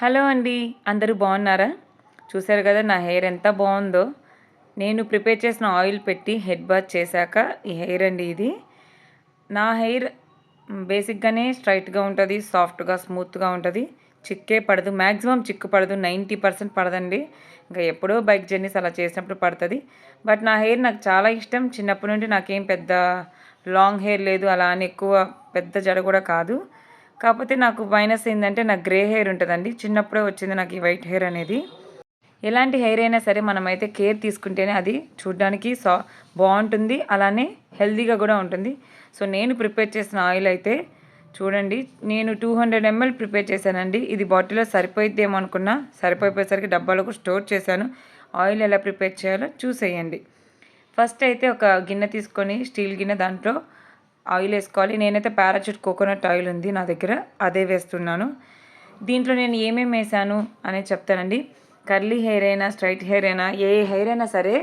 Hello అండి అందరూ బాగున్నారా? చూసారు కదా నా హెయిర్ ఎంత బాగుందో. నేను ప్రిపేర్ చేసిన ఆయిల్ పెట్టి హెడ్ బాత్ చేశాక ఈ హెయిర్ అండి ఇది. నా హెయిర్ బేసిక్గానే స్ట్రైట్గా ఉంటుంది సాఫ్ట్గా స్మూత్గా ఉంటుంది. చిక్కే పడదు మ్యాక్సిమం చిక్కు పడదు నైంటీ పర్సెంట్ పడదండి. ఇంకా ఎప్పుడో బైక్ జర్నీస్ అలా చేసినప్పుడు పడుతుంది. బట్ నా హెయిర్ నాకు చాలా ఇష్టం. చిన్నప్పటి నుండి నాకేం పెద్ద లాంగ్ హెయిర్ లేదు అలా అని ఎక్కువ పెద్ద జడ కూడా కాదు. కాకపోతే నాకు మైనస్ ఏంటంటే నాకు గ్రే హెయిర్ ఉంటుందండి. చిన్నప్పుడే వచ్చింది నాకు ఈ వైట్ హెయిర్ అనేది. ఎలాంటి హెయిర్ అయినా సరే మనమైతే కేర్ తీసుకుంటేనే అది చూడడానికి సా బాగుంటుంది. అలానే హెల్దీగా కూడా ఉంటుంది. సో నేను ప్రిపేర్ చేసిన ఆయిల్ అయితే చూడండి నేను టూ హండ్రెడ్ ఎంఎల్ ప్రిపేర్ చేశానండి. ఇది బాటిల్లో సరిపోయిద్దేమో అనుకున్నా సరిపోయిపోయేసరికి డబ్బాలకు స్టోర్ చేశాను. ఆయిల్ ఎలా ప్రిపేర్ చేయాలో చూసేయండి. ఫస్ట్ అయితే ఒక గిన్నె తీసుకొని స్టీల్ గిన్నె దాంట్లో ఆయిల్ వేసుకోవాలి. నేనైతే పారాచూట్ కోకోనట్ ఆయిల్ ఉంది నా దగ్గర అదే వేస్తున్నాను. దీంట్లో నేను ఏమేమి వేసాను అనేది చెప్తానండి. కర్లీ హెయిర్ అయినా స్ట్రైట్ హెయిర్ అయినా ఏ హెయిర్ అయినా సరే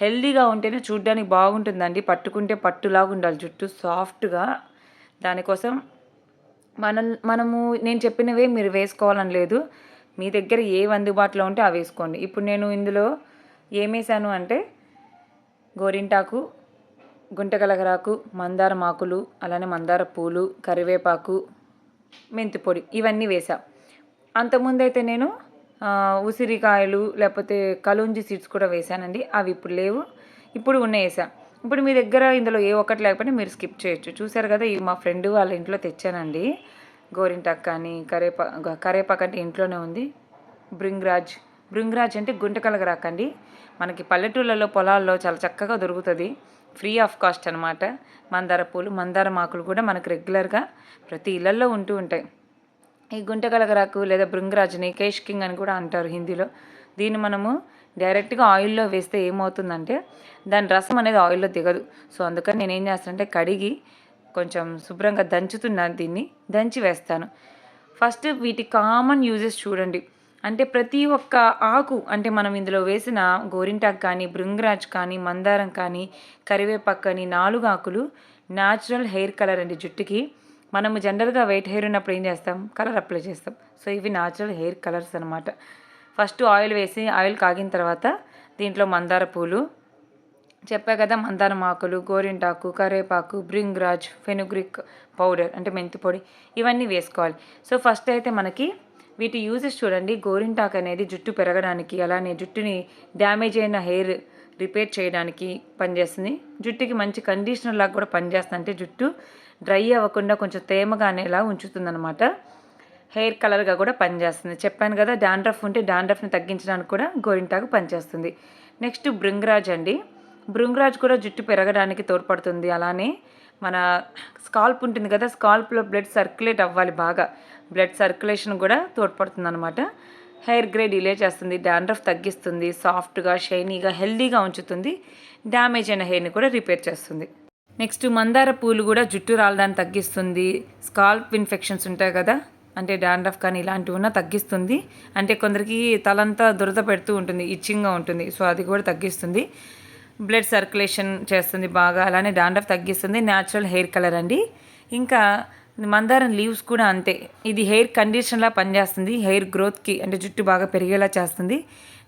హెల్దీగా ఉంటేనే చూడ్డానికి బాగుంటుందండి. పట్టుకుంటే పట్టులాగా ఉండాలి జుట్టు సాఫ్ట్గా. దానికోసం మనం మనము నేను చెప్పినవే మీరు వేసుకోవాలని లేదు. మీ దగ్గర ఏవి అందుబాటులో ఉంటే అవి వేసుకోండి. ఇప్పుడు నేను ఇందులో ఏమేసాను అంటే గోరింటాకు గుంటగలగరాకు మందార మాకులు అలానే మందార పూలు కరివేపాకు మెంతి పొడి ఇవన్నీ వేసా అంతకుముందు అయితే నేను ఉసిరికాయలు లేకపోతే కలుంజి సీడ్స్ కూడా వేసానండి అవి ఇప్పుడు లేవు. ఇప్పుడు ఉన్నాయి వేసా ఇప్పుడు మీ దగ్గర ఇందులో ఏ ఒక్కటి లేకపోతే మీరు స్కిప్ చేయొచ్చు. చూసారు కదా ఇవి మా ఫ్రెండ్ వాళ్ళ ఇంట్లో తెచ్చానండి. గోరింటాక్ కానీ కరేపా కరేపాకు అంటే ఇంట్లోనే ఉంది. బ్రింగ్రాజ్ భృంగరాజ్ అంటే గుంటకలగరాకండి మనకి పల్లెటూళ్ళలో పొలాల్లో చాలా చక్కగా దొరుకుతుంది. ఫ్రీ ఆఫ్ కాస్ట్ అనమాట మందార పూలు మందార మాకులు కూడా మనకు రెగ్యులర్గా ప్రతి ఇళ్ళలో ఉంటూ ఉంటాయి. ఈ గుంటకలగరాకు లేదా బృంగరాజుని కేష్ కింగ్ అని కూడా అంటారు హిందీలో. దీన్ని మనము డైరెక్ట్గా ఆయిల్లో వేస్తే ఏమవుతుందంటే దాని రసం అనేది ఆయిల్లో దిగదు. సో అందుకని నేను ఏం చేస్తానంటే కడిగి కొంచెం శుభ్రంగా దంచుతున్నాను దీన్ని దంచి వేస్తాను. ఫస్ట్ వీటి కామన్ యూజెస్ చూడండి. అంటే ప్రతి ఒక్క ఆకు అంటే మనం ఇందులో వేసిన గోరింటాకు కానీ బృంగరాజ్ కానీ మందారం కానీ కరివేపాకు కానీ నాలుగు ఆకులు న్యాచురల్ హెయిర్ కలర్ అండి జుట్టుకి. మనము జనరల్గా వైట్ హెయిర్ ఉన్నప్పుడు ఏం చేస్తాం? కలర్ అప్లై చేస్తాం. సో ఇవి న్యాచురల్ హెయిర్ కలర్స్ అనమాట ఫస్ట్ ఆయిల్ వేసి ఆయిల్ కాగిన తర్వాత దీంట్లో మందార పూలు. చెప్పా కదా మందారం ఆకులు గోరింటాకు కరేపాకు బ్రింగ్రాజ్ ఫెనుగ్రిక్ పౌడర్ అంటే మెంతి పొడి ఇవన్నీ వేసుకోవాలి. సో ఫస్ట్ అయితే మనకి వీటి యూజెస్ చూడండి. గోరింటాకు అనేది జుట్టు పెరగడానికి అలానే జుట్టుని డ్యామేజ్ అయిన హెయిర్ రిపేర్ చేయడానికి పనిచేస్తుంది. జుట్టుకి మంచి కండిషనర్ లాగా కూడా పనిచేస్తుంది. అంటే జుట్టు డ్రై అవ్వకుండా కొంచెం తేమగా అనేలా ఉంచుతుందన్నమాట. హెయిర్ కలర్గా కూడా పనిచేస్తుంది. చెప్పాను కదా డాండ్రఫ్ ఉంటే డాండ్రఫ్ని తగ్గించడానికి కూడా గోరింటాకు పనిచేస్తుంది. నెక్స్ట్ బృంగరాజ్ అండి. బృంగరాజ్ కూడా జుట్టు పెరగడానికి తోడ్పడుతుంది. అలానే మన స్కాల్ప్ ఉంటుంది కదా స్కాల్ప్లో బ్లడ్ సర్క్యులేట్ అవ్వాలి బాగా. బ్లడ్ సర్క్యులేషన్ కూడా తోడ్పడుతుంది అనమాట హెయిర్ గ్రే డిలే చేస్తుంది డాండ్రఫ్ తగ్గిస్తుంది సాఫ్ట్గా షైనీగా హెల్దీగా ఉంచుతుంది డ్యామేజ్ అయిన హెయిర్ని కూడా రిపేర్ చేస్తుంది. నెక్స్ట్ మందార పూలు కూడా జుట్టు రాలడాన్ని తగ్గిస్తుంది స్కాల్ప్ ఇన్ఫెక్షన్స్ ఉంటాయి కదా అంటే డాండ్రఫ్ కానీ ఇలాంటివి ఉన్నా తగ్గిస్తుంది అంటే కొందరికి తలంతా దురద పెడుతూ ఉంటుంది ఇచ్చింగ్గా ఉంటుంది సో అది కూడా తగ్గిస్తుంది. బ్లడ్ సర్క్యులేషన్ చేస్తుంది బాగా అలానే డాండ్రఫ్ తగ్గిస్తుంది న్యాచురల్ హెయిర్ కలర్ అండి. ఇంకా మందారం లీవ్స్ కూడా అంతే. ఇది హెయిర్ కండిషన్లా పనిచేస్తుంది. హెయిర్ గ్రోత్కి అంటే జుట్టు బాగా పెరిగేలా చేస్తుంది.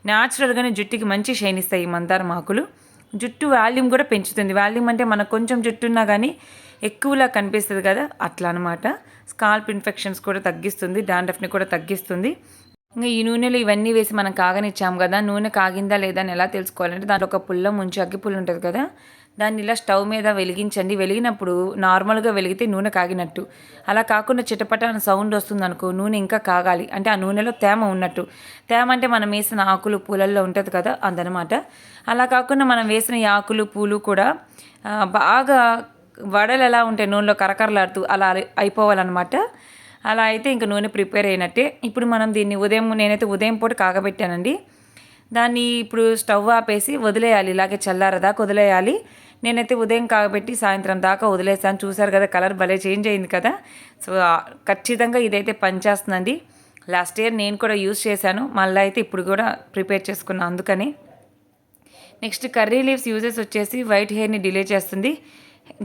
న్యాచురల్గానే జుట్టుకి మంచి షైన్ ఇస్తాయి ఈ మందారం ఆకులు. జుట్టు వాల్యూమ్ కూడా పెంచుతుంది. వాల్యూమ్ అంటే మనకు కొంచెం జుట్టు ఉన్నా కానీ ఎక్కువలా కనిపిస్తుంది కదా అట్లా అనమాట స్కాల్ప్ ఇన్ఫెక్షన్స్ కూడా తగ్గిస్తుంది. డాండ్రఫ్ని కూడా తగ్గిస్తుంది. ఇంకా ఈ నూనెలో ఇవన్నీ వేసి మనం కాగనిచ్చాము కదా నూనె కాగిందా లేదా అని ఎలా తెలుసుకోవాలంటే దాంట్లో ఒక పుల్ల ముంచి అగ్గి పుల్ల ఉంటుంది కదా దాన్ని ఇలా స్టవ్ మీద వెలిగించండి. వెలిగినప్పుడు నార్మల్గా వెలిగితే నూనె కాగినట్టు. అలా కాకుండా చిటపట సౌండ్ వస్తుంది అనుకో నూనె ఇంకా కాగాలి. అంటే ఆ నూనెలో తేమ ఉన్నట్టు. తేమ అంటే మనం వేసిన ఆకులు పూలల్లో ఉంటుంది కదా అందనమాట. అలా కాకుండా మనం వేసిన ఈ ఆకులు పూలు కూడా బాగా వడలు ఎలా ఉంటాయి నూనెలో కరకరలాడుతూ అలా అయిపోవాలన్నమాట. అలా అయితే ఇంకా నూనె ప్రిపేర్ అయినట్టే. ఇప్పుడు మనం దీన్ని ఉదయం నేనైతే ఉదయం పూట కాగబెట్టానండి. దాన్ని ఇప్పుడు స్టవ్ ఆపేసి వదిలేయాలి. ఇలాగే చల్లారదాకా వదిలేయాలి. నేనైతే ఉదయం కాబట్టి సాయంత్రం దాకా వదిలేసాను చూసారు కదా కలర్ భలే చేంజ్ అయింది కదా. సో ఖచ్చితంగా ఇదైతే పనిచేస్తుందండి. లాస్ట్ ఇయర్ నేను కూడా యూస్ చేశాను. మళ్ళీ అయితే ఇప్పుడు కూడా ప్రిపేర్ చేసుకున్నాను అందుకని. నెక్స్ట్ కర్రీ లీవ్స్ యూజెస్ వచ్చేసి వైట్ హెయిర్ని డిలే చేస్తుంది.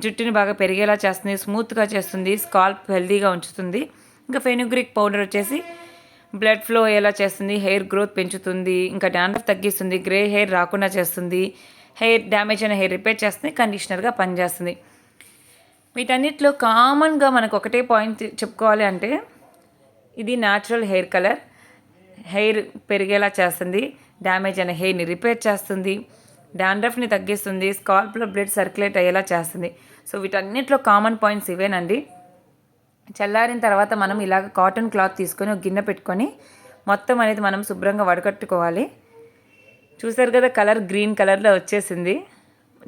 జుట్టుని బాగా పెరిగేలా చేస్తుంది స్మూత్గా చేస్తుంది స్కాల్ప్ హెల్దీగా ఉంచుతుంది. ఇంకా ఫెనుగ్రిక్ పౌడర్ వచ్చేసి బ్లడ్ ఫ్లో అయ్యేలా చేస్తుంది హెయిర్ గ్రోత్ పెంచుతుంది ఇంకా డాండ్రఫ్ తగ్గిస్తుంది గ్రే హెయిర్ రాకుండా చేస్తుంది. హెయిర్ డ్యామేజ్ అయిన హెయిర్ రిపేర్ చేస్తుంది కండిషనర్గా పనిచేస్తుంది. వీటన్నిటిలో కామన్గా మనకు ఒకటే పాయింట్ చెప్పుకోవాలి అంటే ఇది న్యాచురల్ హెయిర్ కలర్. హెయిర్ పెరిగేలా చేస్తుంది డ్యామేజ్ అయిన హెయిర్ని రిపేర్ చేస్తుంది డాండ్రఫ్ని తగ్గిస్తుంది స్కాల్ప్లో బ్లడ్ సర్క్యులేట్ అయ్యేలా చేస్తుంది. సో వీటన్నిటిలో కామన్ పాయింట్స్ ఇవేనండి. చల్లారిన తర్వాత మనం ఇలాగ కాటన్ క్లాత్ తీసుకొని ఒక గిన్నె పెట్టుకొని మొత్తం అనేది మనం శుభ్రంగా వడకట్టుకోవాలి చూసారు కదా కలర్ గ్రీన్ కలర్లో వచ్చేసింది.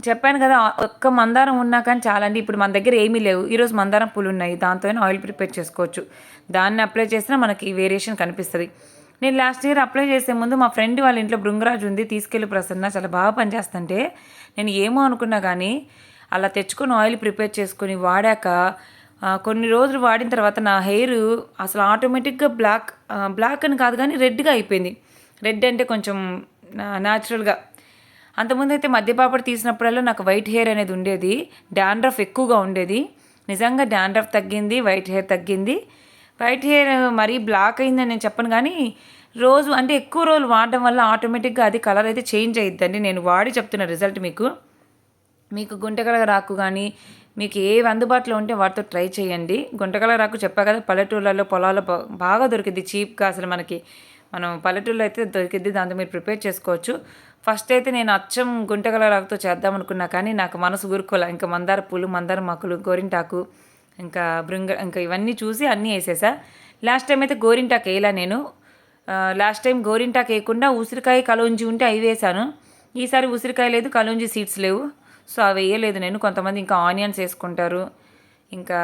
చెప్పాను కదా ఒక్క మందారం ఉన్నా కానీ చాలా అండి ఇప్పుడు మన దగ్గర ఏమీ లేవు. ఈరోజు మందారం పూలు ఉన్నాయి. దాంతో ఆయిల్ ప్రిపేర్ చేసుకోవచ్చు. దాన్ని అప్లై చేసినా మనకి వేరియేషన్ కనిపిస్తుంది. నేను లాస్ట్ ఇయర్ అప్లై చేసే ముందు మా ఫ్రెండ్ వాళ్ళ ఇంట్లో బృంగరాజు ఉంది. తీసుకెళ్ళి ప్రసన్న చాలా బాగా పనిచేస్తుంటే నేను ఏమో అనుకున్నా కానీ అలా తెచ్చుకొని ఆయిల్ ప్రిపేర్ చేసుకొని వాడాక కొన్ని రోజులు వాడిన తర్వాత నా హెయిర్ అసలు ఆటోమేటిక్గా బ్లాక్ బ్లాక్ అని కాదు కానీ రెడ్గా అయిపోయింది. రెడ్ అంటే కొంచెం న్యాచురల్గా అంతకుముందు అయితే మధ్యపాపడి తీసినప్పుడల్లా నాకు వైట్ హెయిర్ అనేది ఉండేది. డాండ్రఫ్ ఎక్కువగా ఉండేది. నిజంగా డాండ్రఫ్ తగ్గింది వైట్ హెయిర్ తగ్గింది. వైట్ హెయిర్ మరీ బ్లాక్ అయిందని నేను చెప్పను కానీ రోజు అంటే ఎక్కువ రోజులు వాడడం వల్ల ఆటోమేటిక్గా అది కలర్ అయితే చేంజ్ అయ్యిద్దండి నేను వాడి చెప్తున్న రిజల్ట్ మీకు. మీకు గుంటకల రాకు కానీ మీకు ఏవి అందుబాటులో ఉంటే వాటితో ట్రై చేయండి. గుంటకల రాకు చెప్పా కదా పల్లెటూళ్ళలో పొలాల్లో బాగా దొరికింది చీప్గా అసలు మనకి మనం పల్లెటూరులో అయితే దొరికిద్ది దాంతో మీరు ప్రిపేర్ చేసుకోవచ్చు. ఫస్ట్ అయితే నేను అచ్చం గుంటగల రాకుతో చేద్దాం అనుకున్నా కానీ నాకు మనసు ఊరుకోలే. ఇంకా మందార పూలు మందార మొక్కలు గోరింటాకు ఇంకా బృంగ ఇంకా ఇవన్నీ చూసి అన్నీ వేసేసా. లాస్ట్ టైం అయితే గోరింటాకు వేయలా నేను. లాస్ట్ టైం గోరింటాకు వేయకుండా ఉసిరికాయ కలోంజి ఉంటే అవి వేసాను ఈసారి ఉసిరికాయ లేదు కలోంజి సీడ్స్ లేవు. సో అవి వేయలేదు నేను. కొంతమంది ఇంకా ఆనియన్స్ వేసుకుంటారు. ఇంకా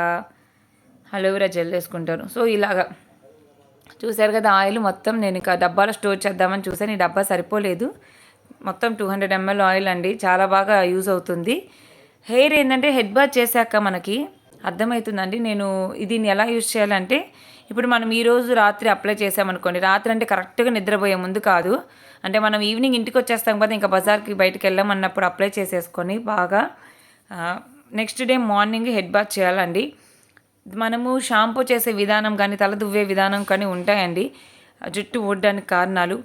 అలోవెరా జెల్ వేసుకుంటారు. సో ఇలాగా. చూశారు కదా ఆయిల్ మొత్తం నేను ఇంకా డబ్బాలో స్టోర్ చేద్దామని చూసాను ఈ డబ్బా సరిపోలేదు. మొత్తం టూ హండ్రెడ్ ఎంఎల్ ఆయిల్ అండి. చాలా బాగా యూజ్ అవుతుంది. హెయిర్ ఏంటంటే హెడ్ బాత్ చేశాక మనకి అర్థమవుతుందండి. నేను దీన్ని ఎలా యూజ్ చేయాలంటే ఇప్పుడు మనం ఈరోజు రాత్రి అప్లై చేసామనుకోండి రాత్రి అంటే కరెక్ట్గా నిద్రపోయే ముందు కాదు. అంటే మనం ఈవినింగ్ ఇంటికి వచ్చేస్తాం కదా ఇంకా బజార్కి బయటకు వెళ్ళామన్నప్పుడు అప్లై చేసేసుకొని బాగా next day morning head bath చేయాలండి. మనము షాంపూ చేసే విధానం కానీ తల దువ్వే విధానం కానీ ఉంటాయండి. జుట్టు ఊడడానికి కారణాలు.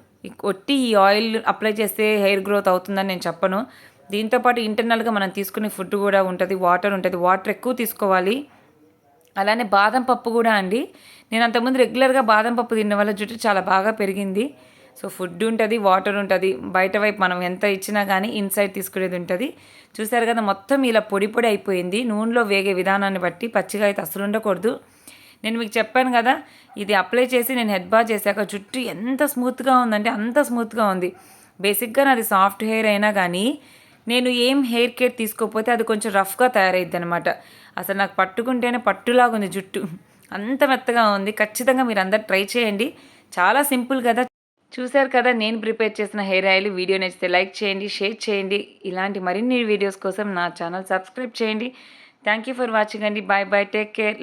ఒట్టి ఈ ఆయిల్ అప్లై చేస్తే హెయిర్ గ్రోత్ అవుతుందని నేను చెప్పను. దీంతోపాటు ఇంటర్నల్గా మనం తీసుకునే ఫుడ్ కూడా ఉంటుంది వాటర్ ఉంటుంది. వాటర్ ఎక్కువ తీసుకోవాలి. అలానే బాదం పప్పు కూడా అండి. నేను అంతకుముందు రెగ్యులర్గా బాదం పప్పు తిన్న వల్ల జుట్టు చాలా బాగా పెరిగింది. సో ఫుడ్ ఉంటుంది వాటర్ ఉంటుంది. బయట వైపు మనం ఎంత ఇచ్చినా కానీ ఇన్సైడ్ తీసుకునేది ఉంటుంది. చూసారు కదా మొత్తం ఇలా పొడి పొడి అయిపోయింది. నూనెలో వేగే విధానాన్ని బట్టి పచ్చిగా అయితే అసలు ఉండకూడదు. నేను మీకు చెప్పాను కదా ఇది అప్లై చేసి నేను హెడ్ బాత్ చేశాక జుట్టు ఎంత స్మూత్గా ఉందంటే అంత స్మూత్గా ఉంది. బేసిక్గా నాది సాఫ్ట్ హెయిర్ అయినా కానీ నేను ఏం హెయిర్ కేర్ తీసుకోకపోతే అది కొంచెం రఫ్గా తయారైద్ది అనమాట అసలు నాకు పట్టుకుంటేనే పట్టులాగా ఉంది జుట్టు. అంత మెత్తగా ఉంది. ఖచ్చితంగా మీరు అందరు ట్రై చేయండి. చాలా సింపుల్ కదా చూశారు కదా నేను ప్రిపేర్ చేసిన హెయిర్ ఆయిల్ వీడియో నచ్చితే లైక్ చేయండి షేర్ చేయండి. ఇలాంటి మరిన్ని వీడియోస్ కోసం నా ఛానల్ సబ్స్క్రైబ్ చేయండి. థ్యాంక్ యూ ఫర్ వాచింగ్ అండి. Bye bye. Take care.